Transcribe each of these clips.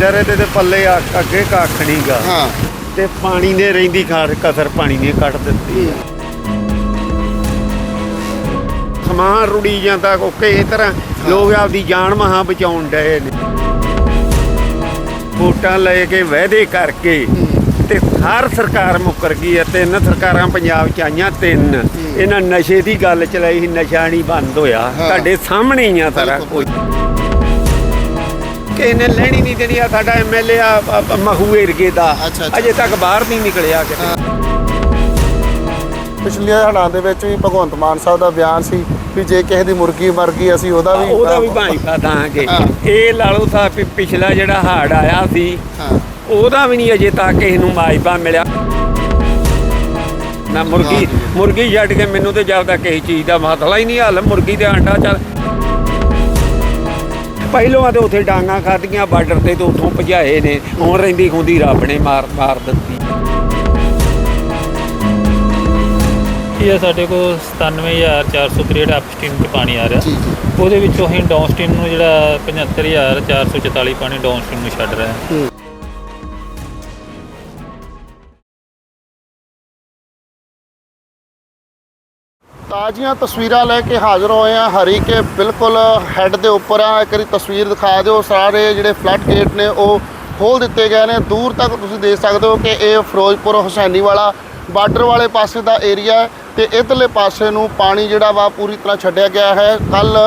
ਜ਼ਿਮੀਦਾਰ ਇਹਦੇ ਤੇ ਪੱਲੇ ਆ- ਅੱਗੇ ਕੱਖ ਨਹੀਂਗਾ ਹਾਂ। ਤੇ ਪਾਣੀ ਨੇ ਰਹਿੰਦੀ ਖਾਰ ਕਸਰ ਪਾਣੀ ਨੇ ਕੱਟ ਦਿੱਤੀ। ਆ ਸਮਾਨ ਰੁੜੀ ਜਾਂਦਾ ਕੋ ਕਿਸੇ ਤਰ੍ਹਾਂ ਲੋਕ ਆਪਦੀ ਜਾਨ ਮਹਾ ਬਚਾਉਣ ਡਏ ਨੇ। ਵੋਟਾਂ ਲੈ ਕੇ ਵਾਅਦੇ ਕਰਕੇ ਤੇ ਹਰ ਸਰਕਾਰ ਮੁੱਕਰ ਗਈ ਹੈ ਤਿੰਨ ਸਰਕਾਰਾਂ ਪੰਜਾਬ ਚ ਆਈਆਂ ਤਿੰਨ। ਇਹਨਾਂ ਨਸ਼ੇ ਦੀ ਗੱਲ ਚਲਾਈ ਸੀ ਨਸ਼ਾ ਨਹੀਂ ਬੰਦ ਹੋਇਆ। ਹਾਂ। ਤੁਹਾਡੇ ਸਾਹਮਣੇ ਹੀ ਆ ਸਾਰਾ ਕੁਝ ਕਿ ਇਹਨੇ ਲੈਣੀ ਨਹੀਂ ਦੇਣੀ ਆ ਸਾਡਾ ਐਮਐਲਏ ਆ ਮਹੂ ਏਰੀਏ ਦਾ। ਅੱਛਾ, ਅੱਛਾ। ਅਜੇ ਤੱਕ ਬਾਹਰ ਨਹੀਂ ਨਿਕਲਿਆ ਕਿਤੇ। ਪਿਛਲੀਆਂ ਹੜਾਂ ਦੇ ਵਿੱਚ ਵੀ ਭਗਵੰਤ ਮਾਨ ਸਾਹਿਬ ਦਾ ਬਿਆਨ ਸੀ ਵੀ ਜੇ ਕਿਸੇ ਦੀ ਮੁਰਗੀ ਮਰ ਗਈ ਅਸੀਂ ਉਹਦਾ ਵੀ ਉਹਦਾ ਵੀ ਭਾਈਪਾ ਦਾਂਗੇ ਹਾਂ। ਇਹ ਲਾ ਲਓ ਸਾਹਿਬ ਵੀ ਪਿਛਲਾ ਜਿਹੜਾ ਹਾੜ ਆਇਆ ਸੀ ਹਾਂ। ਉਹਦਾ ਵੀ ਨਹੀਂ ਅਜੇ ਤੱਕ ਕਿਸੇ ਨੂੰ ਮਾਜਪਾ ਮਿਲਿਆ। ਨਾ ਮੁਰਗੀ। ਮੁਰਗੀ ਛੱਡ ਕੇ ਮੈਨੂੰ ਤੇ ਜਾਂਦਾ ਕਿਸੇ ਚੀਜ਼ ਦਾ ਮਸਲਾ ਹੀ ਨਹੀਂ ਹੱਲ। ਮੁਰਗੀ ਤੇ ਆਂਡਾ ਚੱਲ ਪਹਿਲੋਂ ਤੇ ਉੱਥੇ ਡਾਂਗਾ ਖਾਧੀਆਂ ਬਾਰਡਰ ਤੇ ਤੇ ਉੱਥੋਂ ਭਜਾਏ ਨੇ। ਹੁਣ ਰਹਿੰਦੀ ਖੁੰਦੀ ਰੱਬ ਨੇ ਮਾਰ ਮਾਰ ਦਿੱਤੀ। ਇਹ ਸਾਡੇ ਕੋਲ 97463 ਅਪਸਟ੍ਰੀਮ 'ਚ ਪਾਣੀ ਆ ਰਿਹਾ। ਉਹਦੇ ਵਿੱਚੋਂ ਅਸੀਂ ਡਾਊਨਸਟ੍ਰੀਮ ਨੂੰ ਜਿਹੜਾ 75444 ਪਾਣੀ ਡਾਊਨਸਟ੍ਰੀਮ ਨੂੰ ਛੱਡ ਰਹੇ ਤਾਜ਼ੀਆਂ ਤਸਵੀਰਾਂ ਲੈ ਕੇ ਹਾਜ਼ਰ ਹੋਏ ਆ ਹਰੀ ਕੇ ਬਿਲਕੁਲ ਹੈੱਡ ਦੇ ਉੱਪਰ ਆ ਇੱਕ ਵਾਰੀ ਤਸਵੀਰ ਦਿਖਾ ਦਿਓ। ਸਾਰੇ ਜਿਹੜੇ ਫਲੱਡ ਗੇਟ ਨੇ, ਉਹ ਖੋਲ ਦਿੱਤੇ ਗਏ ਨੇ। ਦੂਰ ਤੱਕ ਤੁਸੀਂ ਦੇਖ ਸਕਦੇ ਹੋ ਕਿ ਇਹ ਫਿਰੋਜ਼ਪੁਰ ਹੁਸੈਨੀ ਵਾਲਾ ਬਾਰਡਰ ਵਾਲੇ ਪਾਸੇ ਦਾ ਏਰੀਆ ਤੇ ਇਧਰਲੇ ਪਾਸੇ ਨੂੰ ਪਾਣੀ ਜਿਹੜਾ ਵਾ ਪੂਰੀ ਤਰ੍ਹਾਂ ਛੱਡਿਆ ਗਿਆ ਹੈ। ਕੱਲ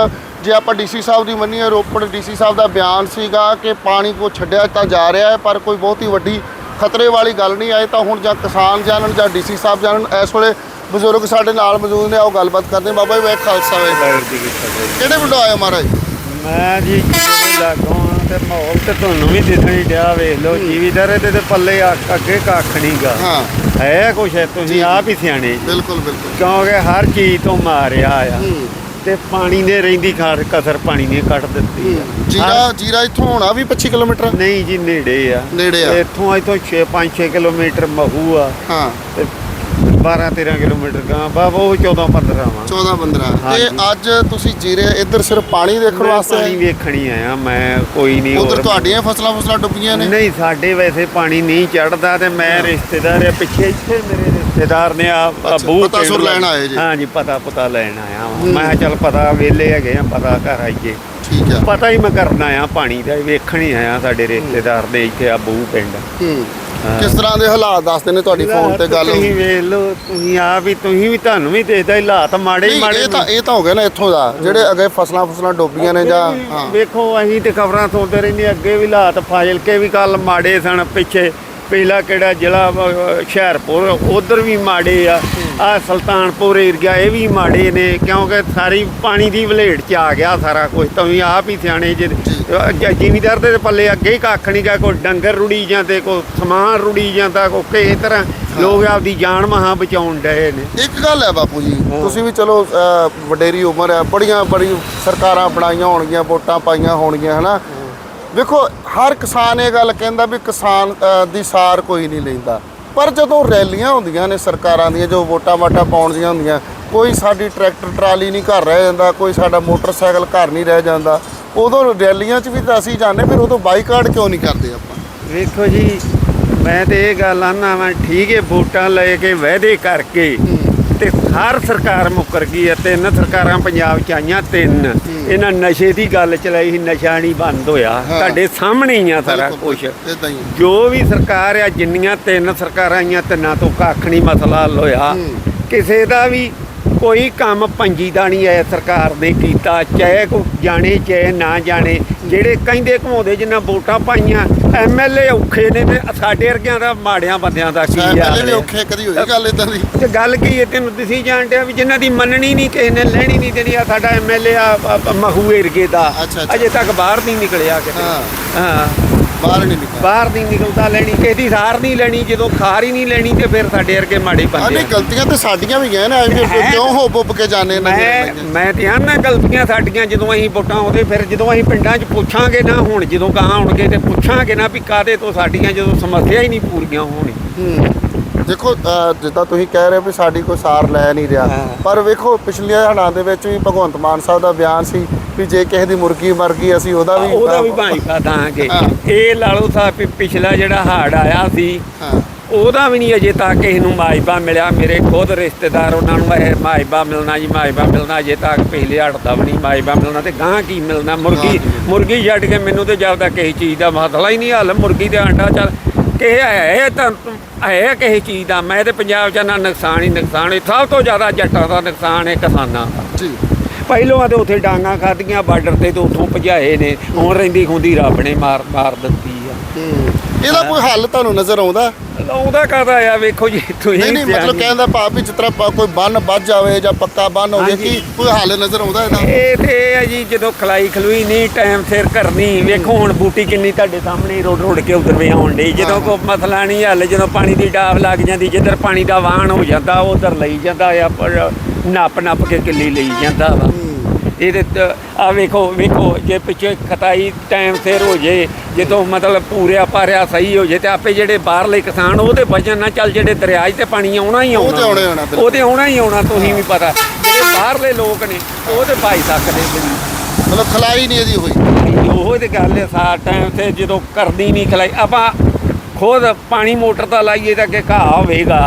ਜੇ ਆਪਾਂ ਡੀਸੀ ਸਾਹਿਬ ਦੀ ਮੰਨੀਏ, ਰੋਪੜ ਡੀਸੀ ਸਾਹਿਬ ਦਾ ਬਿਆਨ ਸੀਗਾ ਕਿ ਪਾਣੀ ਕੋ ਛੱਡਿਆ ਤਾਂ ਜਾ ਰਿਹਾ ਹੈ, ਪਰ ਕੋਈ ਬਹੁਤੀ ਵੱਡੀ ਖਤਰੇ ਵਾਲੀ ਗੱਲ ਨਹੀਂ ਆਏ ਤਾਂ ਹੁਣ ਜਾਂ ਕਿਸਾਨ ਜਾਣਨ ਜਾਂ ਡੀਸੀ ਸਾਹਿਬ ਜਾਣਨ। ਇਸ ਵੇਲੇ ਬਜ਼ੁਰਗ ਸਾਡੇ ਨਾਲ ਮੌਜੂਦ ਨੇ ਆਓ ਗੱਲਬਾਤ ਕਰਦੇ ਹਾਂ। ਬਾਬਾ ਜੀ ਵੇਖ ਖਾਲਸਾ ਵੇ ਕਿਹੜੇ ਪਿੰਡੋਂ ਆਏ ਹੋ ਮਹਾਰਾਜ? ਮੈਂ ਜੀ ਜਿਹੜੇ ਲਾਗੋਂ ਆ ਤੇ ਮਾਹੌਲ ਤੇ ਤੁਹਾਨੂੰ ਵੀ ਦਿਸਣ ਹੀ ਡਿਆ ਵੇਖ ਲਓ ਜੀਵੀਦਾਰ ਇਹਦੇ ਤੇ ਪੱਲੇ ਆ- ਅੱਗੇ ਕੱਖ ਨਹੀਂਗਾ ਹਾਂ। ਹੈ ਕੁਛ ਹੈ, ਜੀ, ਤੁਸੀਂ ਜੀ। ਆਪ ਹੀ ਸਿਆਣੇ। ਜੀ। ਬਿਲਕੁਲ ਬਿਲਕੁਲ। ਕਿਉਂਕਿ ਹਰ ਚੀਜ਼ ਤੋਂ ਮਾਰਿਆ ਆ ਹੂੰ। ਤੇ ਪਾਣੀ ਨੇ ਰਹਿੰਦੀ ਖਾਰ ਕਸਰ ਪਾਣੀ ਨੇ ਕੱਟ ਦਿੱਤੀ ਆ। ਜੀਰਾ ਜੀਰਾ ਇੱਥੋਂ ਹੋਣਾ ਵੀ 25 ਕਿਲੋਮੀਟਰ? ਨਹੀਂ ਜੀ ਨੇੜੇ ਆ। ਨੇੜੇ ਆ। ਇੱਥੋਂ ਇੱਥੋਂ 6 5 6 ਕਿਲੋਮੀਟਰ ਮਹੂ ਆ। ਹਾਂ। ਤੇ 12 13 ਕਿਲੋਮੀਟਰ ਗਾਂ ਬਾਬਾ ਉਹ 14 15 ਵਾ। 14 15 ਤੇ। ਅੱਜ ਤੁਸੀਂ ਜੀਰੇ ਇੱਧਰ ਸਿਰਫ ਪਾਣੀ ਦੇਖਣ ਵਾਸਤੇ? ਪਾਣੀ ਵੇਖਣੀ ਆਇਆ ਮੈਂ ਕੋਈ ਨਹੀਂ ਉਧਰ ਤੁਹਾਡੀਆਂ ਫਸਲਾਂ ਫਸਲਾਂ ਡੁੱਬੀਆਂ ਨੇ? ਨਹੀਂ ਸਾਡੇ ਵੈਸੇ ਪਾਣੀ ਨਹੀਂ ਚੜਦਾ ਤੇ ਮੈਂ ਰਿਸ਼ਤੇਦਾਰ ਆ ਪਿੱਛੇ ਇੱਥੇ ਮੇਰੇ ਰਿਸ਼ਤੇਦਾਰ ਨੇ ਆ ਅਬੂ ਪਤਾ ਪਿੰਡ ਸੁਰ ਲੈਣ ਆਏ ਜੀ। ਹਾਂ ਜੀ ਪਤਾ ਪਤਾ ਲੈਣ ਆਇਆ। ਮੈਂ ਚੱਲ ਪਤਾ ਵੇਲੇ ਹੈਗੇ ਆ ਪਤਾ ਘਰ ਆਈਏ। ਠੀਕ ਆ। ਪਤਾ ਹੀ ਮੈਂ ਕਰਨ ਆਇਆ ਪਾਣੀ ਦਾ ਵੇਖਣ ਹੀ ਆਇਆ ਸਾਡੇ ਰਿਸ਼ਤੇਦਾਰ ਦੇ ਇੱਥੇ ਅਬੂ ਪਿੰਡ। ਹੂੰ ਹਾਂ। ਕਿਸ ਤਰ੍ਹਾਂ ਦੇ ਹਾਲਾਤ ਦੱਸਦੇ ਨੇ ਤੁਹਾਡੀ ਫੋਨ ਤੇ ਗੱਲ? ਤੁਸੀਂ ਵੇਖ ਲਓ ਤੁਸੀਂ ਆਪ ਵੀ ਤੁਸੀਂ ਵੀ ਤੁਹਾਨੂੰ ਵੀ ਦੇਖਦਾ ਹਾਲਾਤ ਮਾੜੇ ਹੀ ਮਾੜੇ ਇਹ ਤਾਂ ਇਹ ਤਾਂ ਹੋ ਗਿਆ ਨਾ ਇੱਥੋਂ ਦਾ ਜਿਹੜੇ ਅੱਗੇ ਫਸਲਾਂ ਫਸਲਾਂ ਡੁੱਬੀਆਂ ਨੇ ਜਾਂ ਵੇਖੋ ਅਸੀਂ ਤੇ ਖਬਰਾਂ ਸੁਣਦੇ ਰਹਿੰਦੇ ਅੱਗੇ ਵੀ ਹਾਲਾਤ ਕੇ ਵੀ ਕੱਲ ਮਾੜੇ ਸਨ ਪਿੱਛੇ ਪਹਿਲਾ ਕਿਹੜਾ ਜ਼ਿਲ੍ਹਾ ਵਾ, ਹੁਸ਼ਿਆਰਪੁਰ ਉਧਰ ਵੀ ਮਾੜੇ ਆ। ਆ ਸੁਲਤਾਨਪੁਰ ਏਰੀਆ ਇਹ ਵੀ ਮਾੜੇ ਨੇ ਕਿਉਂਕਿ ਸਾਰੀ ਪਾਣੀ ਦੀ ਵਲੇੜ ਚ ਆ ਗਿਆ ਸਾਰਾ ਕੁਝ ਤੁਸੀਂ ਆਪ ਹੀ ਸਿਆਣੇ ਜੇ। ਜ਼ਿਮੀਦਾਰ ਦੇ ਪੱਲੇ ਅੱਗੇ ਹੀ ਕੱਖ ਨਹੀਂ ਗਾ ਕੋਈ ਡੰਗਰ ਰੁੜੀ ਜਾਂਦੇ ਕੋਈ ਸਮਾਨ ਰੁੜੀ ਜਾਂਦਾ ਕੋਈ ਕਿਸੇ ਤਰ੍ਹਾਂ। ਲੋਕ ਆਪਦੀ ਜਾਨ ਮਹਾ ਬਚਾਉਣ ਡਏ ਨੇ। ਇੱਕ ਗੱਲ ਹੈ ਬਾਪੂ ਜੀ। ਤੁਸੀਂ ਵੀ ਚਲੋ ਵਡੇਰੀ ਉਮਰ ਹੈ ਬੜੀਆਂ ਬੜੀ ਸਰਕਾਰਾਂ ਬਣਾਈਆਂ ਹੋਣਗੀਆਂ ਵੋਟਾਂ ਪਾਈਆਂ ਹੋਣਗੀਆਂ ਹਨਾ? ਵੇਖੋ ਹਰ ਕਿਸਾਨ ਇਹ ਗੱਲ ਕਹਿੰਦਾ ਵੀ ਕਿਸਾਨ ਦੀ ਸਾਰ ਕੋਈ ਨਹੀਂ ਲੈਂਦਾ। ਪਰ ਜਦੋਂ ਰੈਲੀਆਂ ਹੁੰਦੀਆਂ ਨੇ ਸਰਕਾਰਾਂ ਦੀਆਂ ਜੋ ਵੋਟਾਂ ਵਾਟਾਂ ਪਾਉਣ ਦੀਆਂ ਹੁੰਦੀਆਂ ਕੋਈ ਸਾਡੀ ਟਰੈਕਟਰ ਟਰਾਲੀ ਨਹੀਂ ਘਰ ਰਹਿ ਜਾਂਦਾ ਕੋਈ ਸਾਡਾ ਮੋਟਰਸਾਈਕਲ ਘਰ ਨਹੀਂ ਰਹਿ ਜਾਂਦਾ ਉਦੋਂ ਰੈਲੀਆਂ 'ਚ ਵੀ ਤਾਂ ਅਸੀਂ ਜਾਂਦੇ ਫਿਰ ਉਦੋਂ ਬਾਈਕਾਟ ਕਿਉਂ ਨਹੀਂ ਕਰਦੇ ਆਪਾਂ? ਵੇਖੋ ਜੀ ਮੈਂ ਤੇ ਇਹ ਗੱਲ ਆਨਾ ਵਾਂ ਠੀਕ ਹੈ ਵੋਟਾਂ ਲੈ ਕੇ ਵਾਅਦੇ ਕਰਕੇ ਤੇ ਹਰ ਸਰਕਾਰ ਮੁੱਕਰ ਗਈ ਹੈ ਤਿੰਨ ਸਰਕਾਰਾਂ ਪੰਜਾਬ ਚ ਆਈਆਂ ਤਿੰਨ। ਇਹਨਾਂ ਨਸ਼ੇ ਦੀ ਗੱਲ ਚਲਾਈ ਸੀ ਨਸ਼ਾ ਨਹੀਂ ਬੰਦ ਹੋਇਆ। ਤੁਹਾਡੇ ਸਾਹਮਣੇ ਹੀ ਆ ਸਾਰਾ ਕੁਝ ਜੋ ਵੀ ਸਰਕਾਰ ਆ ਜਿੰਨੀਆਂ ਤਿੰਨ ਸਰਕਾਰਾਂ ਆਈਆਂ ਤਿੰਨਾਂ ਤੋਂ ਕੱਖ ਨਹੀਂ ਮਸਲਾ ਹੱਲ ਹੋਇਆ। ਕਿਸੇ ਦਾ ਵੀ ਕੋਈ ਕੰਮ ਪੰਜੀ ਦਾ ਨਹੀਂ ਐ ਸਰਕਾਰ ਨੇ ਕੀਤਾ ਚਾਹੇ ਕੋਈ ਜਾਣੇ ਚਾਹੇ ਨਾ ਜਾਣੇ। ਜਿਹੜੇ ਕਹਿੰਦੇ ਘਮਾਉਂਦੇ ਜਿੰਨਾ ਵੋਟਾਂ ਪਾਈਆਂ ਐਮਐਲਏ ਔਖੇ ਨੇ ਤੇ ਸਾਡੇ ਵਰਗਿਆਂ ਦਾ ਮਾੜਿਆਂ ਬੰਦਿਆਂ ਦਾ ਕੀ ਵੀ ਹੈ। ਔਖੇ ਕਦੀ ਹੋਈ ਗੱਲ ਇਦਾਂ ਦੀ ਤੇ ਗੱਲ ਕੀ ਹੈ ਤੈਨੂੰ ਤੁਸੀਂ ਜਾਣਦੇ ਆ ਵੀ ਜਿਨ੍ਹਾਂ ਦੀ ਮੰਨਣੀ ਨਹੀਂ ਕਿਸੇ ਨੇ ਲੈਣੀ ਨਹੀਂ ਦੇਣੀ ਆ ਸਾਡਾ ਐਮਐਲਏ ਆ ਆ- ਆ ਮਹੂ ਏਰੀਏ ਦਾ। ਅਜੇ ਤੱਕ ਬਾਹਰ ਨਹੀਂ ਨਿਕਲਿਆ ਕਿਤੇ ਹਾਂ ਹਾਂ ਬਾਹਰ ਨਹੀਂ ਨਿਕਲ ਬਾਹਰ ਨਹੀਂ ਨਿਕਲਦਾ ਲੈਣੀ ਕਿਸੇ ਦੀ ਸਾਰ ਨਹੀਂ ਲੈਣੀ ਜਦੋਂ ਖਾਰ ਹੀ ਨਹੀਂ ਲੈਣੀ ਤੇ ਫਿਰ ਸਾਡੇ ਵਰਗੇ ਮਾੜੇ ਆ ਬੰਦੇ ਨਹੀਂ ਆ। ਗਲਤੀਆਂ ਤੇ ਸਾਡੀਆਂ ਵੀ ਗਏ ਨਾ ਅਸੀਂ ਹੈ। ਕਿਉਂ ਹੋ ਬੁੱਬ ਕੇ ਜਾਣੇ ਨੇ ਮੈਂ ਮੈਂ ਤੇ ਆਨਾ ਗਲਤੀਆਂ ਸਾਡੀਆਂ ਜਦੋਂ ਅਸੀਂ ਵੋਟਾਂ ਆਉਂਦੇ ਫਿਰ ਜਦੋਂ ਅਸੀਂ ਪਿੰਡਾਂ 'ਚ ਪੁੱਛਾਂਗੇ ਨਾ ਹੁਣ ਜਦੋਂ ਗਾਂ ਆਉਣਗੇ ਤੇ ਪੁੱਛਾਂਗੇ ਨਾ ਵੀ ਕਾਦੇ ਤੋਂ ਸਾਡੀਆਂ ਜਦੋਂ ਸਮੱਸਿਆ ਹੀ ਨਹੀਂ ਪੂਰੀਆਂ ਹੋਣੀ। ਦੇਖੋ ਜਿੱਦਾਂ ਤੁਸੀਂ ਕਹਿ ਰਹੇ ਹੋ ਵੀ ਸਾਡੀ ਕੋਈ ਸਾਰ ਲੈ ਨਹੀਂ ਰਿਹਾ। ਪਰ ਵੇਖੋ ਪਿਛਲੀਆਂ ਹੜਾਂ ਦੇ ਵਿੱਚ ਵੀ ਭਗਵੰਤ ਮਾਨ ਸਾਹਿਬ ਦਾ ਬਿਆਨ ਸੀ ਵੀ ਜੇ ਕਿਸੇ ਦੀ ਮੁਰਗੀ ਮਰ ਗਈ ਅਸੀਂ ਉਹਦਾ ਵੀ ਉਹਦਾ ਵੀ ਭਾਈਪਾ ਦਾਂਗੇ। ਇਹ ਲਾ ਲਓ ਸਾਹਿਬ ਪਿਛਲਾ ਜਿਹੜਾ ਹੜ ਆਇਆ ਸੀ ਹਾਂ। ਉਹਦਾ ਵੀ ਨਹੀਂ ਅਜੇ ਤੱਕ ਕਿਸੇ ਨੂੰ ਮਾਇਬਾ ਮਿਲਿਆ। ਮੇਰੇ ਖੁਦ ਰਿਸ਼ਤੇਦਾਰ ਉਹਨਾਂ ਨੂੰ ਇਹ ਮਾਇਬਾ ਮਿਲਣਾ ਜੀ ਮਾਇਬਾ ਮਿਲਣਾ ਅਜੇ ਤੱਕ ਪਿਛਲੇ ਹੜ ਦਾ ਵੀ ਨਹੀਂ ਮਾਇਬਾ ਮਿਲਣਾ ਤੇ ਗਾਂ ਕੀ ਮਿਲਣਾ? ਮੁਰਗੀ ਮੁਰਗੀ ਛੱਡ ਕੇ ਮੈਨੂੰ ਤੇ ਜ਼ਿਆਦਾ ਕਿਸੇ ਚੀਜ਼ ਦਾ ਮਸਲਾ ਹੀ ਨਹੀਂ ਹੱਲ। ਮੁਰਗੀ ਤੇ ਆਂਡਾ ਚੱਲ ਕਿਸੇ ਹੈ ਤਾਂ ਹੈ ਕਿਸੇ ਚੀਜ਼ ਦਾ। ਮੈਂ ਤੇ ਪੰਜਾਬ ਚ ਨਾ ਨੁਕਸਾਨ ਹੀ ਨੁਕਸਾਨ ਹੈ। ਸਭ ਤੋਂ ਜ਼ਿਆਦਾ ਜੱਟਾਂ ਦਾ ਨੁਕਸਾਨ ਹੈ ਕਿਸਾਨਾਂ ਦਾ। ਜੀ। ਪਹਿਲੋਂ ਤੇ ਉੱਥੇ ਡਾਂਗਾ ਖਾਧੀਆਂ ਬਾਰਡਰ ਤੇ ਤੇ ਉੱਥੋਂ ਭਜਾਏ ਨੇ। ਹੁਣ ਰਹਿੰਦੀ ਖੁੰਦੀ ਰੱਬ ਨੇ ਮਾਰ ਮਾਰ ਦਿੱਤੀ ਆ। ਇਹਦਾ ਕੋਈ ਹੱਲ ਤੁਹਾਨੂੰ ਨਜ਼ਰ ਆਉਂਦਾ? ਲਾਉਂਦਾ ਕਹਦਾ ਆ? ਵੇਖੋ ਜੀ ਤੁਸੀਂ ਨਹੀਂ ਨਹੀਂ ਮਤਲਬ। ਕਹਿੰਦਾ ਭਾਵ ਵੀ ਜਿਸ ਤਰ੍ਹਾਂ ਪ- ਕੋਈ ਬੰਨ ਵੱਜ ਜਾਵੇ ਜਾਂ ਪੱਕਾ ਬੰਨ ਹੋਵੇ ਹਾਂਜੀ। ਕੀ ਕੋਈ ਹੱਲ ਨਜ਼ਰ ਆਉਂਦਾ ਇਹਦਾ? ਇਹ ਤੇ ਇਹ ਆ ਜੀ ਜਦੋਂ ਖਲਾਈ ਖਲੂਈ ਨਹੀਂ ਟਾਈਮ ਸਿਰ ਕਰਨੀ। ਵੇਖੋ ਹੁਣ ਬੂਟੀ ਕਿੰਨੀ ਤੁਹਾਡੇ ਸਾਹਮਣੇ ਰੋਡ ਰੋਡ ਕੇ ਉਧਰ ਵੇ ਆਉਣ ਡਈ। ਜਦੋਂ ਕੋ ਮਸਲਾ ਨਹੀਂ ਹੱਲ ਜਦੋਂ ਪਾਣੀ ਦੀ ਡਾਬ ਲੱਗ ਜਾਂਦੀ ਜਿੱਧਰ ਪਾਣੀ ਦਾ ਵਾਹਣ ਹੋ ਜਾਂਦਾ ਉਧਰ ਲਈ ਜਾਂਦਾ ਆ ਪਰ ਨੱਪ ਨੱਪ ਕੇ ਕਿੱਲੀ ਲਈ ਜਾਂਦਾ ਵਾ। ਇਹਦੇ ਆ ਵੇਖੋ ਵੇਖੋ ਜੇ ਪਿੱਛੇ ਖਤਾਈ ਟਾਈਮ ਸਿਰ ਹੋ ਜੇ ਜਦੋਂ ਮਤਲਬ ਪੂਰਿਆ ਪਾਰਿਆ ਸਹੀ ਹੋ ਜੇ ਤੇ ਆਪੇ ਜਿਹੜੇ ਬਾਹਰਲੇ ਕਿਸਾਨ ਉਹਦੇ ਵਜਨ ਨਾਲ ਚੱਲ ਜਿਹੜੇ ਦਰਿਆ ਤੇ ਪਾਣੀ ਆਉਣਾ ਹੀ ਆਉਣਾ ਤੇ ਆਉਣਾ। ਹੀ ਆਉਣਾ, ਬਿਲਕੁਲ। ਉਹ ਤੇ ਆਉਣਾ ਹੀ ਆਉਣਾ ਤੁਸੀਂ ਵੀ ਪਤਾ। ਜਿਹੜੇ ਬਾਹਰਲੇ ਲੋਕ ਨੇ ਉਹ ਤੇ ਭਾਈ ਸਕਦੇ ਮਤਲਬ ਖਲਾਈ ਨਹੀਂ ਇਹਦੀ ਹੋਈ। ਉਹੋ ਤੇ ਗੱਲ ਹੈ ਸਾਰ ਟਾਈਮ ਤੇ ਜਦੋਂ ਕਰਦੀ ਨਹੀਂ ਖਲਾਈ ਆਪਾਂ ਖੁਦ ਪਾਣੀ ਮੋਟਰ ਦਾ ਲਾਈਏ ਤਾਂ ਅੱਗੇ ਘਾਹ ਹੋਵੇਗਾ।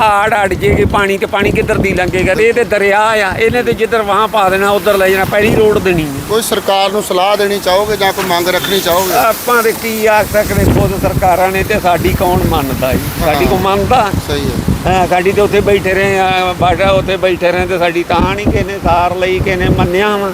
ਆੜ ਅੜ ਜੇਗੀ ਪਾਣੀ ਤੇ ਪਾਣੀ ਕਿੱਧਰ ਦੀ ਲੰਘੇਗਾ ਤੇ ਇਹ ਤੇ ਦਰਿਆ ਆ ਇਹਨੇ ਤੇ ਜਿੱਧਰ ਵਾਹ ਪਾ ਦੇਣਾ ਉਧਰ ਲੈ ਜਾਣਾ ਪਹਿਲੀ ਰੋਡ ਦੇਣੀ। ਕੋਈ ਸਰਕਾਰ ਨੂੰ ਸਲਾਹ ਦੇਣੀ ਚਾਹੋਗੇ ਜਾਂ ਕੋਈ ਮੰਗ ਰੱਖਣੀ ਚਾਹੋਗੇ? ਆਪਾਂ ਤੇ ਕੀ ਆਖ ਸਕਦੇ ਖੁਦ ਸਰਕਾਰਾਂ ਨੇ ਤੇ ਸਾਡੀ ਕੌਣ ਮੰਨਦਾ ਜੀ? ਸਾਡੀ ਕੋ ਮੰਨਦਾ। ਸਹੀ ਹੈ। ਹਾਂ ਸਾਡੀ ਤੇ ਉੱਥੇ ਬੈਠੇ ਰਹੇ ਆ ਬਾਡਾ ਉੱਥੇ ਬੈਠੇ ਰਹੇ ਤੇ ਸਾਡੀ ਤਾਂ ਨਹੀਂ ਕਿਨੇ ਸਾਰ ਲਈ ਕਿਨੇ ਮੰਨਿਆ ਵਾ।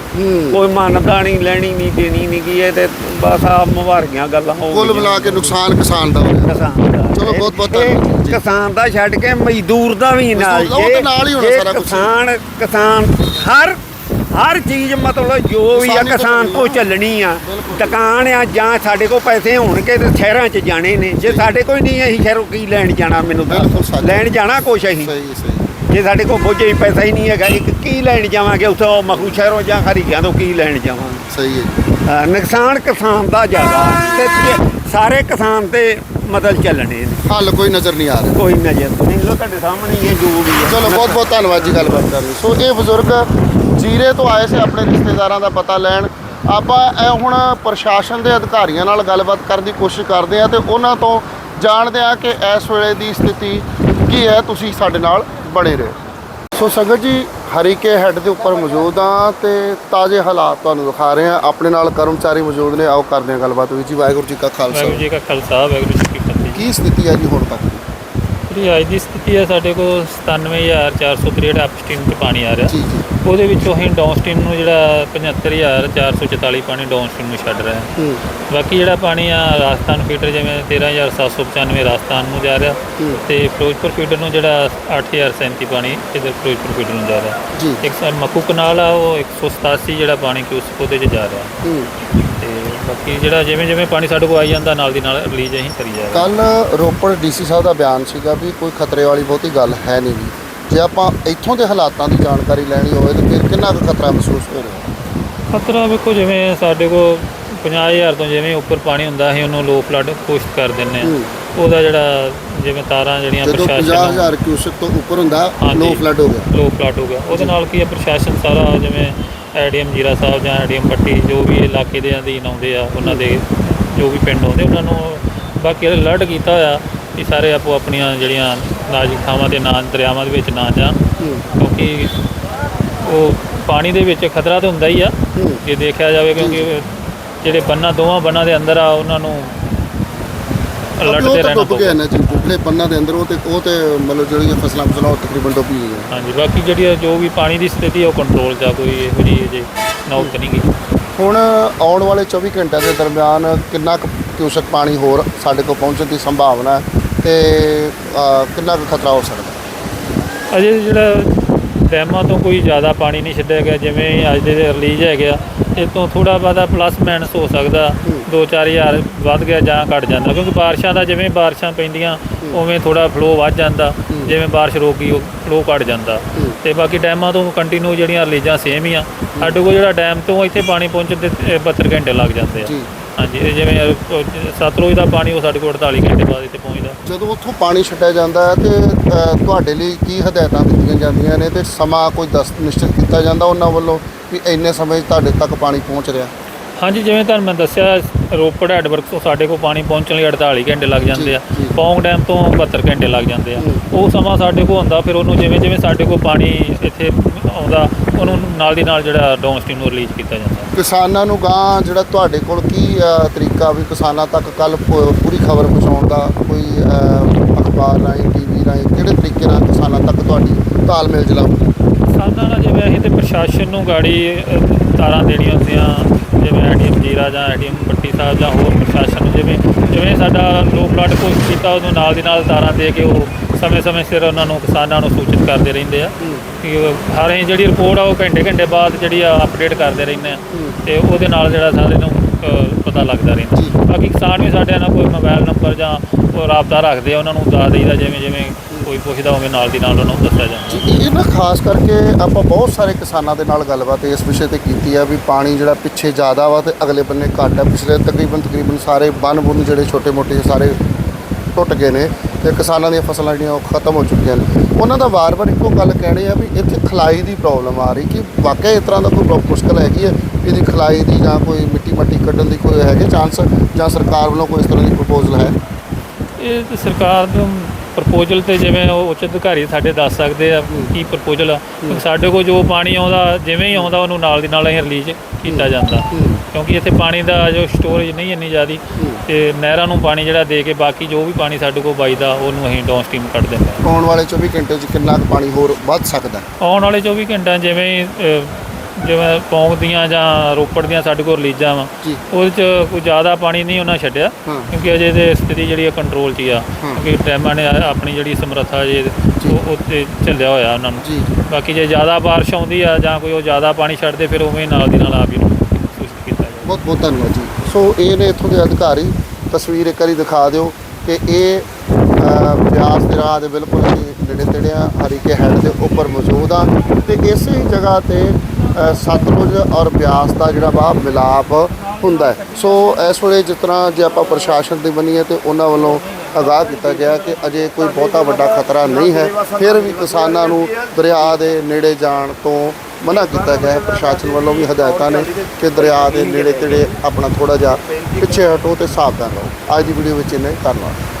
ਕੋਈ ਮੰਨਦਾ ਨਹੀਂ ਲੈਣੀ ਨਹੀਂ ਦੇਣੀ ਨਹੀਂ ਕੀ ਇਹ ਤੇ ਬਸ ਆ ਮੁਹਾਰੀਆਂ ਗੱਲਾਂ ਹੋ ਕੁੱਲ। ਮਿਲਾ ਕੇ ਨੁਕਸਾਨ ਕਿਸਾਨ ਦਾ ਹੋਇਆ ਕਿਸਾਨ ਦਾ ਚਲੋ ਬਹੁਤ ਬਹੁਤ ਇਹ ਧੰਨਵਾਦ। ਕਿਸਾਨ ਦਾ ਛੱਡ ਕੇ ਮਜ਼ਦੂਰ ਦਾ ਵੀ ਨਾਲ ਮਜ਼ਦੂਰ ਦਾ, ਉਹ ਜੇ- ਤਾਂ ਨਾਲ ਹੀ ਹੋਣਾ ਜੇ ਸਾਰਾ ਕੁਛ। ਕਿਸਾਨ ਕਿਸਾਨ ਹਰ ਹਰ ਚੀਜ਼ ਮਤਲਬ ਜੋ ਵੀ ਆ ਕਿਸਾਨੀ ਕੋ ਚੱਲਣੀ ਆ। ਦੁਕਾਨ ਆ ਜਾਂ ਸਾਡੇ ਕੋਲ ਪੈਸੇ ਹੋਣਗੇ ਤੇ ਸ਼ਹਿਰਾਂ 'ਚ ਜਾਣੇ ਨੇ। ਜੇ ਸਾਡੇ ਕੋਈ ਨਹੀਂ ਅਸੀਂ ਸ਼ਹਿਰੋਂ ਕੀ ਲੈਣ ਜਾਣਾ ਮੈਨੂੰ ਦੱਸ। ਲੈਣ ਜਾਣਾ ਕੁਛ ਅਸੀਂ। ਸਹੀ ਸਹੀ। ਜੇ ਸਾਡੇ ਕੋਲ ਬੋਝੇ ਹੀ ਪੈਸਾ ਹੀ ਨਹੀਂ ਹੈਗਾ ਇੱਕ ਕੀ ਲੈਣ ਜਾਵਾਂਗੇ? ਉੱਥੋਂ ਮਖੂ ਸ਼ਹਿਰੋਂ ਜਾਂ ਹਰੀਆਂ ਤੋਂ ਕੀ ਲੈਣ ਜਾਵਾਂਗੇ? ਸਹੀ ਹੈ ਨੁਕਸਾਨ ਕਿਸਾਨ ਦਾ ਜ਼ਿਆਦਾ। ਤੇ ਸਾਰੇ ਕਿਸਾਨ ਤੇ ਮਤਲਬ ਚੱਲਣੇ ਨੇ। ਹੱਲ ਕੋਈ ਨਜ਼ਰ ਨਹੀਂ ਆ ਰਿਹਾ। ਕੋਈ ਨਜ਼ਰ ਨਹੀਂ। ਲੋ ਤੁਹਾਡੇ ਸਾਹਮਣੇ ਹੀ ਹੈ ਜੋ ਵੀ ਹੈ। ਚਲੋ ਬਹੁਤ ਬਹੁਤ ਧੰਨਵਾਦ ਜੀ ਗੱਲਬਾਤ ਕਰਨ ਸੋ ਇਹ ਬਜ਼ੁਰਗ ਜੀਰੇ ਤੋਂ ਆਏ ਸੀ ਆਪਣੇ ਰਿਸ਼ਤੇਦਾਰਾਂ ਦਾ ਪਤਾ ਲੈਣ। ਆਪਾਂ ਇਹ ਹੁਣ ਪ੍ਰਸ਼ਾਸਨ ਦੇ ਅਧਿਕਾਰੀਆਂ ਨਾਲ ਗੱਲਬਾਤ ਕਰਨ ਦੀ ਕੋਸ਼ਿਸ਼ ਕਰਦੇ ਆ ਤੇ ਉਹਨਾਂ ਤੋਂ ਜਾਣਦੇ ਆ ਕਿ ਇਸ ਵੇਲੇ ਦੀ ਸਥਿਤੀ ਕੀ ਹੈ। ਤੁਸੀਂ ਸਾਡੇ ਨਾਲ ਬਣੇ ਰਹੋ। ਸੋ ਸੰਗਤ ਜੀ ਹਰੀਕੇ ਹੈੱਡ ਦੇ ਉੱਪਰ ਮੌਜੂਦ ਆ ਤੇ ਤਾਜ਼ੇ ਹਾਲਾਤ ਤੁਹਾਨੂੰ ਦਿਖਾ ਰਹੇ ਆ ਆਪਣੇ ਨਾਲ ਕਰਮਚਾਰੀ ਮੌਜੂਦ ਨੇ। ਆਓ ਕਰਦੇ ਆ ਗੱਲਬਾਤ। ਵੀ ਜੀ ਵਾਹਿਗੁਰੂ ਜੀ ਕਾ ਖਾਲਸਾ। ਵਾਹਿਗੁਰੂ ਜੀ ਕਾ ਖਾਲਸਾ ਵਾਹਿਗੁਰੂ ਜੀ ਕੀ ਫਤਿਹ। ਕੀ ਸਥਿਤੀ ਹੈ ਜੀ ਹੁਣ ਤੱਕ? ਜਿਹੜੀ ਅੱਜ ਦੀ ਸਥਿਤੀ ਹੈ ਸਾਡੇ ਕੋਲ 97463 ਅਪਸਟ੍ਰੀਮ ਤੇ ਪਾਣੀ ਆ ਰਿਹਾ। ਜੀ ਜੀ। ਉਹਦੇ ਵਿੱਚੋਂ ਅਸੀਂ ਡਾਊਨਸਟ੍ਰੀਮ ਨੂੰ ਜਿਹੜਾ 75444 ਪਾਣੀ ਡਾਊਨਸਟ੍ਰੀਮ ਨੂੰ ਛੱਡ ਰਹੇ ਹਾਂ। ਬਾਕੀ ਜਿਹੜਾ ਪਾਣੀ ਆ ਰਾਜਸਥਾਨ ਫੀਡਰ ਜਿਵੇਂ 13795 ਰਾਜਸਥਾਨ ਨੂੰ ਜਾ ਰਿਹਾ। ਤੇ ਫਿਰੋਜ਼ਪੁਰ ਫੀਡਰ ਨੂੰ ਜਿਹੜਾ 8037 ਪਾਣੀ ਇਧਰ ਫਿਰੋਜ਼ਪੁਰ ਫੀਡਰ ਨੂੰ ਜਾ ਰਿਹਾ। ਜੀ। ਇੱਕ ਸਰ ਮੱਕੂ ਕਨਾਲ ਆ ਉਹ 187 ਜਿਹੜਾ ਪਾਣੀ ਕਿ ਉਸ ਉਹਦੇ 'ਚ ਜਾ ਰਿਹਾ। ਹੂੰ। ਤੇ ਬਾਕੀ ਜਿਹੜਾ ਜਿਵੇਂ ਜਿਵੇਂ ਪਾਣੀ ਸਾਡੇ ਕੋਲ ਆਈ ਜਾਂਦਾ ਨਾਲ ਦੀ ਨਾਲ ਰਿਲੀਜ਼ ਅਸੀਂ ਕਰੀ ਜਾ ਰਹੇ ਹਾਂ। ਕੱਲ ਰੋਪੜ ਡੀਸੀ ਸਾਹਿਬ ਦਾ ਬਿਆਨ ਸੀਗਾ ਵੀ ਕੋਈ ਖਤਰੇ ਵਾਲੀ ਬਹੁਤੀ ਗੱਲ ਹੈ ਨਹੀਂ ਜੀ ਜੇ ਆਪਾਂ ਇੱਥੋਂ ਦੇ ਹਾਲਾਤਾਂ ਦੀ ਜਾਣਕਾਰੀ ਲੈਣੀ ਹੋਵੇ ਤਾਂ ਫਿਰ ਕਿੰਨਾ ਕੁ ਖਤਰਾ ਮਹਿਸੂਸ ਹੋ ਰਿਹਾ? ਖਤਰਾ ਵੇਖੋ ਜਿਵੇਂ ਸਾਡੇ ਕੋਲ 50000 ਤੋਂ ਜਿਵੇਂ ਉੱਪਰ ਪਾਣੀ ਹੁੰਦਾ ਅਸੀਂ ਉਹਨੂੰ ਲੋ ਫਲੱਡ ਕੋਸ਼ਿਸ਼ ਕਰ ਦਿੰਨੇ ਆ ਹੂੰ। ਉਹਦਾ ਜਿਹੜਾ ਜਿਵੇਂ ਤਾਰਾਂ ਜਿਹੜੀਆਂ ਜਦੋਂ ਪ੍ਰਸ਼ਾਸਨ 50000 ਕਿਊਸਕ ਤੋਂ ਉੱਪਰ ਹੁੰਦਾ ਹਾਂਜੀ। ਲੋ ਫਲੱਡ ਹੋ ਗਿਆ। ਲੋ ਫਲੱਡ ਹੋ ਗਿਆ। ਉਹਦੇ ਨਾਲ ਕੀ ਹੈ ਪ੍ਰਸ਼ਾਸਨ ਸਾਰਾ ਜਿਵੇਂ ਐਡੀਐਮ ਜੀਰਾ ਸਾਹਿਬ ਜਾਂ ਐਡੀਐਮ ਪੱਟੀ ਜੋ ਵੀ ਇਲਾਕੇ ਦੇ ਅਧੀਨ ਆਉਂਦੇ ਆ ਉਹਨਾਂ ਦੇ ਜੋ ਵੀ ਪਿੰਡ ਆਉਂਦੇ ਉਹਨਾਂ ਨੂੰ ਬਾਕੀ ਅਲਰਟ ਕੀਤਾ ਹੋਇਆ ਕਿ ਸਾਰੇ ਆਪੋ ਆਪਣੀਆਂ ਜਿਹੜੀਆਂ ਨਾਜ਼ੁਕ ਥਾਵਾਂ ਤੇ ਨਾ ਦਰਿਆਵਾਂ ਦੇ ਵਿੱਚ ਨਾ ਜਾਣ ਕਿਉਂਕਿ ਉਹ ਪਾਣੀ ਦੇ ਵਿੱਚ ਖਤਰਾ ਤਾਂ ਹੁੰਦਾ ਹੀ ਆ। ਜੇ ਦੇਖਿਆ ਜਾਵੇ ਕਿਉਂਕਿ ਜਿਹੜੇ ਬੰਨਾਂ ਦੋਵਾਂ ਬੰਨਾਂ ਦੇ ਅੰਦਰ ਆ ਉਹਨਾਂ ਨੂੰ ਅਲਰਟ ਉਹ ਤੇ ਤਾਂ ਰਹਿਣਾ ਡੁੱਬ ਗਿਆ ਪਊਗਾ। ਨਾ ਜੀ ਪਿਛਲੇ ਪੰਨਾਂ ਦੇ ਅੰਦਰ ਉਹ ਤੇ ਉਹ ਤੇ ਮਤਲਬ ਜਿਹੜੀਆਂ ਫਸਲਾਂ ਫਸਲਾਂ ਉਹ ਤਕਰੀਬਨ ਡੁੱਬ ਗਈਆਂ ਹਾਂਜੀ ਬਾਕੀ ਜਿਹੜੀ ਜੋ ਵੀ ਪਾਣੀ ਦੀ ਸਥਿਤੀ ਉਹ ਕੰਟਰੋਲ ਕੋਈ ਇਹੋ ਜਿਹੀ ਜੇ ਨੌਕ ਨਹੀਂ ਗਈ। ਹੁਣ ਆਉਣ ਵਾਲੇ 24 ਘੰਟਿਆਂ ਦੇ ਦਰਮਿਆਨ ਕਿੰਨਾ ਕੁ ਕਿਊਸਕ ਪਾਣੀ ਹੋਰ ਸਾਡੇ ਕੋਲ ਪਹੁੰਚਣ ਦੀ ਸੰਭਾਵਨਾ ਹੈ ਤੇ ਕਿੰਨਾ ਕੁ ਖਤਰਾ ਹੋ ਸਕਦਾ ਅਜੇ ਜਿਹੜਾ ਡੈਮਾਂ ਤੋਂ ਕੋਈ ਜ਼ਿਆਦਾ ਪਾਣੀ ਨਹੀਂ ਛੱਡਿਆ ਗਿਆ, ਜਿਵੇਂ ਅੱਜ ਦੇ ਰਿਲੀਜ਼ ਹੈਗਾ ਇਹ ਤੋਂ ਥੋੜਾ ਬਾਦਾ ਪਲੱਸ ਮਾਈਨਸ ਹੋ ਸਕਦਾ 2-4000 ਵੱਧ ਗਿਆ ਜਾਂ ਘਟ ਜਾਂਦਾ, ਕਿਉਂਕਿ ਬਾਰਿਸ਼ਾਂ ਦਾ ਜਿਵੇਂ ਬਾਰਿਸ਼ਾਂ ਪੈਂਦੀਆਂ, ਉਵੇਂ ਥੋੜਾ ਫਲੋ ਵੱਧ ਜਾਂਦਾ, ਜਿਵੇਂ ਬਾਰਿਸ਼ ਰੁਕ ਗਈ, ਉਹ ਫਲੋ ਘਟ ਜਾਂਦਾ। ਤੇ ਬਾਕੀ ਡੈਮਾਂ ਤੋਂ ਕੰਟੀਨਿਊ ਜਿਹੜੀਆਂ ਰਿਲੀਜ਼ਾਂ ਸੇਮ ਹੀ ਆ, ਸਾਡੇ ਕੋਲ ਜਿਹੜਾ ਡੈਮ ਤੋਂ ਇੱਥੇ ਪਾਣੀ ਪਹੁੰਚਣ ਤੇ ਇਹ 72 ਘੰਟੇ ਲੱਗ ਜਾਂਦੇ ਆ। ਹਾਂਜੀ ਇਹ ਜਿਵੇਂ ਅਹ, ਸਤਲੁਜ ਦਾ ਪਾਣੀ ਉਹ ਸਾਡੇ ਕੋਲ 48 ਘੰਟੇ ਬਾਅਦ ਇੱਥੇ ਪਹੁੰਚਦਾ। ਜਦੋਂ ਉੱਥੋਂ ਪਾਣੀ ਛੱਡਿਆ ਜਾਂਦਾ ਹੈ ਤੇ ਤੁਹਾਡੇ ਲਈ ਕੀ ਹਦਾਇਤਾਂ ਦਿੱਤੀਆਂ ਜਾਂਦੀਆਂ ਨੇ ਤੇ ਸਮਾਂ ਕੋਈ ਦਸ ਨਿਸ਼ਚਿਤ ਕੀਤਾ ਜਾਂਦਾ ਉਹਨਾਂ ਵੱਲੋਂ ਵੀ ਇੰਨੇ ਸਮੇਂ 'ਚ ਤੁਹਾਡੇ ਤੱਕ ਪਾਣੀ ਪਹੁੰਚ ਰਿਹਾ? ਹਾਂਜੀ ਜਿਵੇਂ ਤੁਹਾਨੂੰ ਮੈਂ ਦੱਸਿਆ ਰੋਪੜ ਹੈਡਵਰਕ ਤੋਂ ਸਾਡੇ ਕੋਲ ਪਾਣੀ ਪਹੁੰਚਣ ਲਈ 48 ਘੰਟੇ ਲੱਗ ਜਾਂਦੇ ਆ। ਜੀ। ਪੌਂਗ ਡੈਮ ਤੋਂ 72 ਘੰਟੇ ਲੱਗ ਜਾਂਦੇ ਆ। ਉਹ ਸਮਾਂ ਸਾਡੇ ਕੋਲ ਹੁੰਦਾ ਫਿਰ ਉਹਨੂੰ ਜਿਵੇਂ ਜਿਵੇਂ ਸਾਡੇ ਕੋਲ ਪਾਣੀ ਇੱਥੇ ਆਉਂਦਾ ਉਹਨੂੰ ਨਾਲ ਦੀ ਨਾਲ ਜਿਹੜਾ ਡਾਊਨਸਟ੍ਰੀਮ ਨੂੰ ਰਿਲੀਜ਼ ਕੀਤਾ ਜਾਂਦਾ ਕਿਸਾਨਾਂ ਨੂੰ ਗਾਂ ਜਿਹੜਾ ਤੁਹਾਡੇ ਕੋਲ ਕੀ ਅ, ਤਰੀਕਾ ਵੀ ਕਿਸਾਨਾਂ ਤੱਕ ਕੱਲ ਪੂਰੀ ਖਬਰ ਪਹੁੰਚਾਉਣ ਦਾ ਕੋਈ ਅ, ਅਖਬਾਰ ਰਾਹੀਂ ਟੀਵੀ ਰਾਹੀਂ ਕਿਹੜੇ ਤਰੀਕੇ ਨਾਲ ਕਿਸਾਨਾਂ ਤੱਕ ਤੁਹਾਡੀ ਤਾਲਮੇਲ ਚਲਾਓ ਕਿਸਾਨਾਂ ਨਾਲ ਜਿਵੇਂ ਅਸੀਂ ਤੇ ਪ੍ਰਸ਼ਾਸਨ ਨੂੰ ਗਾੜੀ ਅਹ, ਤਾਰਾਂ ਦੇਣੀਆਂ ਹੁੰਦੀਆਂ ਜਿਵੇਂ ਐਡੀਐਮ ਜੀਰਾ ਜਾਂ ਐਡੀਐਮ ਪੱਟੀ ਸਾਹਿਬ ਜਾਂ ਹੋਰ ਪ੍ਰਸ਼ਾਸਨ ਨੂੰ ਜਿਵੇਂ ਜਿਵੇਂ ਸਾਡਾ ਲੋ ਫਲੱਡ ਕੋਸਟ ਕੀਤਾ ਉਹਨੂੰ ਨਾਲ ਦੀ ਨਾਲ ਤਾਰਾਂ ਦੇ ਕੇ ਉਹ ਸਮੇਂ-ਸਮੇਂ ਸਿਰ ਉਹਨਾਂ ਨੂੰ ਕਿਸਾਨਾਂ ਨੂੰ ਸੂਚਿਤ ਕਰਦੇ ਰਹਿੰਦੇ ਆ। ਅਸੀਂ ਜਿਹੜੀ ਰਿਪੋਰਟ ਆ ਉਹ ਘੰਟੇ ਘੰਟੇ ਬਾਅਦ ਜਿਹੜੀ ਆ ਅਪਡੇਟ ਕਰਦੇ ਰਹਿੰਦੇ ਆ। ਤੇ ਉਹਦੇ ਨਾਲ ਜਿਹੜਾ ਸਾਰੇ ਨੂੰ ਪਤਾ ਲੱਗਦਾ ਰਹਿੰਦਾ। ਬਾਕੀ ਕਿਸਾਨ ਵੀ ਸਾਡੇ ਨਾਲ ਕੋਈ ਮੋਬਾਈਲ ਨੰਬਰ ਜਾਂ ਉਹ ਰਾਬਤਾ ਰੱਖਦੇ ਆ ਉਹਨਾਂ ਨੂੰ ਦੱਸ ਦਈਦਾ ਜਿਵੇਂ ਜਿਵੇਂ ਕੋਈ ਪੁੱਛਦਾ ਹੋਵੇ ਨਾਲ ਦੀ ਨਾਲ ਉਹਨਾਂ ਨੂੰ ਦੱਸਿਆ ਜਾਂਦਾ। ਇਹ ਨਾ ਖਾਸ ਕਰਕੇ ਆਪਾਂ ਬਹੁਤ ਸਾਰੇ ਕਿਸਾਨਾਂ ਦੇ ਨਾਲ ਗੱਲਬਾਤ ਇਸ ਵਿਸ਼ੇ ਤੇ ਕੀਤੀ ਆ ਵੀ ਪਾਣੀ ਜਿਹੜਾ ਪਿੱਛੇ ਜ਼ਿਆਦਾ ਵਾ ਤੇ ਅਗਲੇ ਬੰਨੇ ਘੱਟ ਆ। ਪਿਛਲੇ ਤਕਰੀਬਨ ਤਕਰੀਬਨ ਸਾਰੇ ਬੰਨ ਬੁੰਨ ਜਿਹੜੇ ਛੋਟੇ ਮੋਟੇ ਸਾਰੇ ਟੁੱਟ ਗਏ ਨੇ। ਤੇ ਕਿਸਾਨਾਂ ਦੀਆਂ ਫਸਲਾਂ ਜਿਹੜੀਆਂ ਉਹ ਖਤਮ ਹੋ ਚੁੱਕੀਆਂ ਨੇ। ਉਹਨਾਂ ਦਾ ਵਾਰ-ਵਾਰ ਇੱਕੋ ਗੱਲ ਕਹਿਣੀ ਆ ਵੀ ਇੱਥੇ ਖਲਾਈ ਦੀ ਪ੍ਰੋਬਲਮ ਆ ਰਹੀ ਕਿ ਵਾਕਿਆ ਇਸ ਤਰ੍ਹਾਂ ਦਾ ਕੋਈ ਪ੍ਰੋ- ਮੁਸ਼ਕਲ ਹੈਗੀ ਹੈ ਇਹਦੀ ਖਲਾਈ ਦੀ ਜਾਂ ਕੋਈ ਮਿੱਟੀ ਮੱਟੀ ਕੱਢਣ ਦੀ ਕੋਈ ਹੈਗੇ ਚਾਂਸ ਜਾਂ ਸਰਕਾਰ ਵੱਲੋਂ ਕੋਈ ਇਸ ਤਰ੍ਹਾਂ ਦੀ ਪ੍ਰਪੋਜ਼ਲ ਹੈ? ਇਹ ਸਰਕਾਰ ਨੂੰ ਪ੍ਰਪੋਜ਼ਲ ਤੇ ਜਿਵੇਂ ਉਹ ਉੱਚ ਅਧਿਕਾਰੀ ਸਾਡੇ ਦੱਸ ਸਕਦੇ ਆ ਕੀ ਪ੍ਰਪੋਜ਼ਲ ਆ। ਸਾਡੇ ਕੋਲ ਜੋ ਪਾਣੀ ਆਉਂਦਾ ਜਿਵੇਂ ਹੀ ਆਉਂਦਾ ਉਹਨੂੰ ਨਾਲ ਦੀ ਨਾਲ ਅਸੀਂ ਰਿਲੀਜ਼ ਕੀਤਾ ਜਾਂਦਾ। ਕਿਉਂਕਿ ਇੱਥੇ ਪਾਣੀ ਦਾ ਜੋ ਸਟੋਰੇਜ ਨਹੀਂ ਇੰਨੀ ਜ਼ਿਆਦੀ ਤੇ ਨਹਿਰਾਂ ਨੂੰ ਪਾਣੀ ਜਿਹੜਾ ਦੇ ਕੇ ਬਾਕੀ ਜੋ ਵੀ ਪਾਣੀ ਸਾਡੇ ਕੋਲ ਬਚਦਾ ਉਹਨੂੰ ਅਸੀਂ ਡਾਊਨਸਟ੍ਰੀਮ ਕੱਢ ਦਿੰਦੇ ਹਾਂ ਆਉਣ ਵਾਲੇ 24 ਘੰਟੇ 'ਚ ਕਿੰਨਾ ਕੁ ਪਾਣੀ ਹੋਰ ਵੱਧ ਸਕਦਾ? ਹੈ? ਆਉਣ ਵਾਲੇ 24 ਘੰਟਿਆਂ ਜਿਵੇਂ ਹੀ, ਜਿਵੇਂ ਪੌਂਗ ਦੀਆਂ ਜਾਂ ਰੋਪੜ ਦੀਆਂ ਸਾਡੇ ਕੋਲ ਰਿਲੀਜ਼ਾਂ ਵਾ ਜੀ। ਉਹਦੇ ਚ ਕੋਈ ਜ਼ਿਆਦਾ ਪਾਣੀ ਨਹੀਂ ਉਹਨਾਂ ਛੱਡਿਆ ਹਾਂ। ਕਿਉਂਕਿ ਅਜੇ ਤੇ ਸਥਿਤੀ ਜਿਹੜੀ ਆ ਕੰਟਰੋਲ 'ਚ ਹੀ ਆ। ਹਾਂ। ਕਿਉਂਕਿ ਡੈਮਾਂ ਨੇ ਆਪਣੀ ਜਿਹੜੀ ਸਮਰੱਥਾ ਜੇ। ਉਹ ਉੱਤੇ ਝੱਲਿਆ ਹੋਇਆ ਉਹਨਾਂ ਨੂੰ। ਜੀ। ਬਾਕੀ ਜੇ ਜ਼ਿਆਦਾ ਬਾਰਿਸ਼ ਆਉਂਦੀ ਆ ਜਾਂ ਕੋਈ ਉਹ ਜ਼ਿਆਦਾ ਪਾਣੀ ਛੱਡਦੇ ਫਿਰ ਉਵੇਂ ਨਾਲ ਦੀ ਨਾਲ ਆਪ ਹੀ ਸੂਚਿਤ ਕੀਤਾ ਜਾਵੇ। ਬਹੁਤ ਬਹੁਤ ਧੰਨਵਾਦ ਜੀ। ਸੋ ਇਹ ਨੇ ਇੱਥੋਂ ਦੇ ਅਧਿਕਾਰੀ ਤਸਵੀਰ ਇੱਕ ਵਾਰੀ ਦਿਖਾ ਦਿਓ ਕਿ ਇਹ ਅ, ਬਿਆਸ ਦੇ ਰਾਹ ਦੇ ਬਿਲਕੁਲ ਅਸੀਂ ਨੇੜੇ ਤੇੜੇ ਆ ਹਰੀਕੇ ਹੈਡ ਦੇ ਉੱਪਰ ਮੌਜੂਦ ਆ ਤੇ ਇਸੇ ਹੀ ਜਗ੍ਹਾ ਤੇ ਸਤਲੁਜ ਔਰ ਬਿਆਸ ਦਾ ਜਿਹੜਾ ਵਾ ਮਿਲਾਪ ਹੁੰਦਾ ਸੋ ਇਸ ਵੇਲੇ ਜਿਸ ਤਰ੍ਹਾਂ ਜੇ ਆਪਾਂ ਪ੍ਰਸ਼ਾਸਨ ਦੀ ਬਣੀਏ ਤੇ ਉਹਨਾਂ ਵੱਲੋਂ ਆਗਾਹ ਕੀਤਾ ਗਿਆ ਕਿ ਅਜੇ ਕੋਈ ਬਹੁਤਾ ਵੱਡਾ ਖਤਰਾ ਨਹੀਂ ਹੈ। ਫਿਰ ਵੀ ਕਿਸਾਨਾਂ ਨੂੰ ਦਰਿਆ ਦੇ ਨੇੜੇ ਜਾਣ ਤੋਂ ਮਨਾ ਕੀਤਾ ਗਿਆ ਹੈ। ਪ੍ਰਸ਼ਾਸਨ ਵੱਲੋਂ ਵੀ ਹਦਾਇਤਾਂ ਨੇ ਕਿ ਦਰਿਆ ਦੇ ਨੇੜੇ ਤੇੜੇ ਆਪਣਾ ਥੋੜਾ ਜਿਹਾ ਪਿੱਛੇ ਹਟੋ ਤੇ ਸਾਵਧਾਨ ਰਹੋ। ਅੱਜ ਦੀ ਵੀਡੀਓ ਵਿੱਚ ਇੰਨਾ ਹੀ। ਧੰਨਵਾਦ।